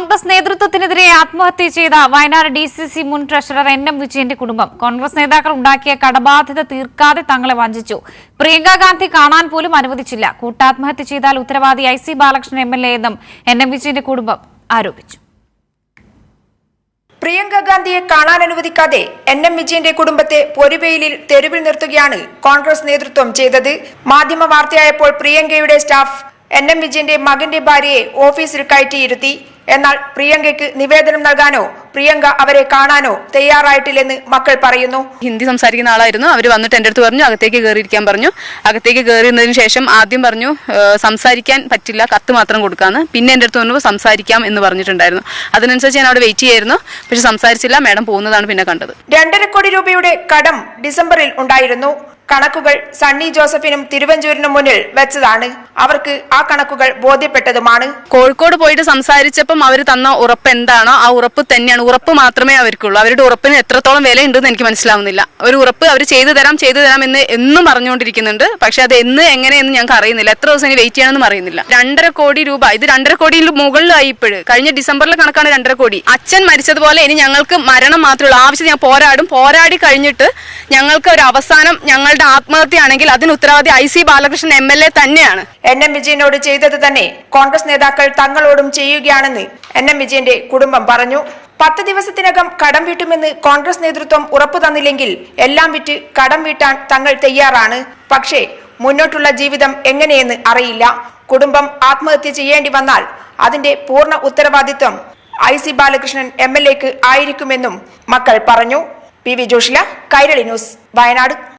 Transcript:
കോൺഗ്രസ് നേതൃത്വത്തിനെതിരെ ആത്മഹത്യ ചെയ്ത വയനാട് ഡി സി സി മുൻ ട്രഷറർ എൻ എം വിജയന്റെ കുടുംബം. കോൺഗ്രസ് നേതാക്കൾ ഉണ്ടാക്കിയ കടബാധ്യത തീർക്കാതെ തങ്ങളെ വഞ്ചിച്ചു. പ്രിയങ്കാ ഗാന്ധി കാണാൻ പോലും അനുവദിച്ചില്ല. കൂട്ടാത്മഹത്യ ചെയ്താൽ ഉത്തരവാദി I C Balakrishnan M L A എന്നും എൻ എം വിജയന്റെ കുടുംബം ആരോപിച്ചു. പ്രിയങ്ക ഗാന്ധിയെ കാണാൻ അനുവദിക്കാതെ എൻ എം വിജയന്റെ കുടുംബത്തെ പൊരുവെയിലിൽ തെരുവിൽ നിർത്തുകയാണ് കോൺഗ്രസ് നേതൃത്വം ചെയ്തത്. മാധ്യമ വാർത്തയായപ്പോൾ പ്രിയങ്കയുടെ സ്റ്റാഫ് എൻ എം വിജയന്റെ മകന്റെ ഭാര്യയെ ഓഫീസിൽ കയറ്റിയിരുത്തി. എന്നാൽ പ്രിയങ്കയ്ക്ക് നിവേദനം നൽകാനോ പ്രിയങ്ക അവരെ കാണാനോ തയ്യാറായിട്ടില്ലെന്ന് മക്കൾ പറയുന്നു. ഹിന്ദി സംസാരിക്കുന്ന ആളായിരുന്നു. അവർ വന്നിട്ട് എന്റെ അടുത്ത് പറഞ്ഞു അകത്തേക്ക് കയറിയിരിക്കാൻ പറഞ്ഞു. അകത്തേക്ക് കയറിയതിനു ശേഷം ആദ്യം പറഞ്ഞു സംസാരിക്കാൻ പറ്റില്ല കത്ത് മാത്രം കൊടുക്കാന്ന്. പിന്നെ എന്റെ അടുത്ത് പറഞ്ഞു സംസാരിക്കാം എന്ന് പറഞ്ഞിട്ടുണ്ടായിരുന്നു. അതിനനുസരിച്ച് ഞാൻ അവിടെ വെയിറ്റ് ചെയ്യായിരുന്നു. പക്ഷെ സംസാരിച്ചില്ല മാഡം പോകുന്നതാണ് പിന്നെ കണ്ടത്. രണ്ടര കോടി രൂപയുടെ കടം ഡിസംബറിൽ ഉണ്ടായിരുന്നു. കണക്കുകൾ സണ്ണി ജോസഫിനും തിരുവഞ്ചൂരിനും മുന്നിൽ വെച്ചതാണ്. അവർക്ക് ആ കണക്കുകൾ ബോധ്യപ്പെട്ടതുമാണ്. കോഴിക്കോട് പോയിട്ട് സംസാരിച്ചപ്പം അവർ തന്ന ഉറപ്പ് എന്താണോ ആ ഉറപ്പ് തന്നെയാണ്. ഉറപ്പ് മാത്രമേ അവർക്കുള്ളൂ. അവരുടെ ഉറപ്പിന് എത്രത്തോളം വില ഉണ്ടെന്ന് എനിക്ക് മനസ്സിലാവുന്നില്ല. ഒരു ഉറപ്പ് അവർ ചെയ്തു തരാം ചെയ്തു തരാം എന്ന് എന്നും പറഞ്ഞുകൊണ്ടിരിക്കുന്നുണ്ട്. പക്ഷെ അത് എന്ന് എങ്ങനെയെന്ന് ഞങ്ങൾക്ക് അറിയുന്നില്ല. എത്ര ദിവസം ഇനി വെയിറ്റ് ചെയ്യണമെന്നും അറിയുന്നില്ല. രണ്ടര കോടി രൂപ. ഇത് രണ്ടര കോടിയിൽ മുകളിലായി ഇപ്പോഴ്. കഴിഞ്ഞ ഡിസംബറിലെ കണക്കാണ് രണ്ടര കോടി. അച്ഛൻ മരിച്ചതുപോലെ ഇനി ഞങ്ങൾക്ക് മരണം മാത്രമേ ഉള്ളൂ. ആവശ്യം ഞാൻ പോരാടും. പോരാടി കഴിഞ്ഞിട്ട് ഞങ്ങൾക്ക് ഒരു അവസാനം ഞങ്ങളുടെ ആത്മഹത്യയാണെങ്കിൽ അതിന് ഉത്തരവാദി I C Balakrishnan M L A തന്നെയാണ്. എൻ എം വിജയനോട് ചെയ്തത് തന്നെ കോൺഗ്രസ് നേതാക്കൾ തങ്ങളോടും ചെയ്യുകയാണെന്ന് എൻ എം വിജയന്റെ കുടുംബം പറഞ്ഞു. പത്ത് ദിവസത്തിനകം കടം വീട്ടുമെന്ന് കോൺഗ്രസ് നേതൃത്വം ഉറപ്പു തന്നില്ലെങ്കിൽ എല്ലാം വിറ്റ് കടം വീട്ടാൻ തങ്ങൾ തയ്യാറാണ്. പക്ഷേ മുന്നോട്ടുള്ള ജീവിതം എങ്ങനെയെന്ന് അറിയില്ല. കുടുംബം ആത്മഹത്യ ചെയ്യേണ്ടി വന്നാൽ അതിന്റെ പൂർണ ഉത്തരവാദിത്വം I C Balakrishnan M L എക്ക് ആയിരിക്കുമെന്നും മക്കൾ പറഞ്ഞു. P V Joshila Kairali news Wayanad.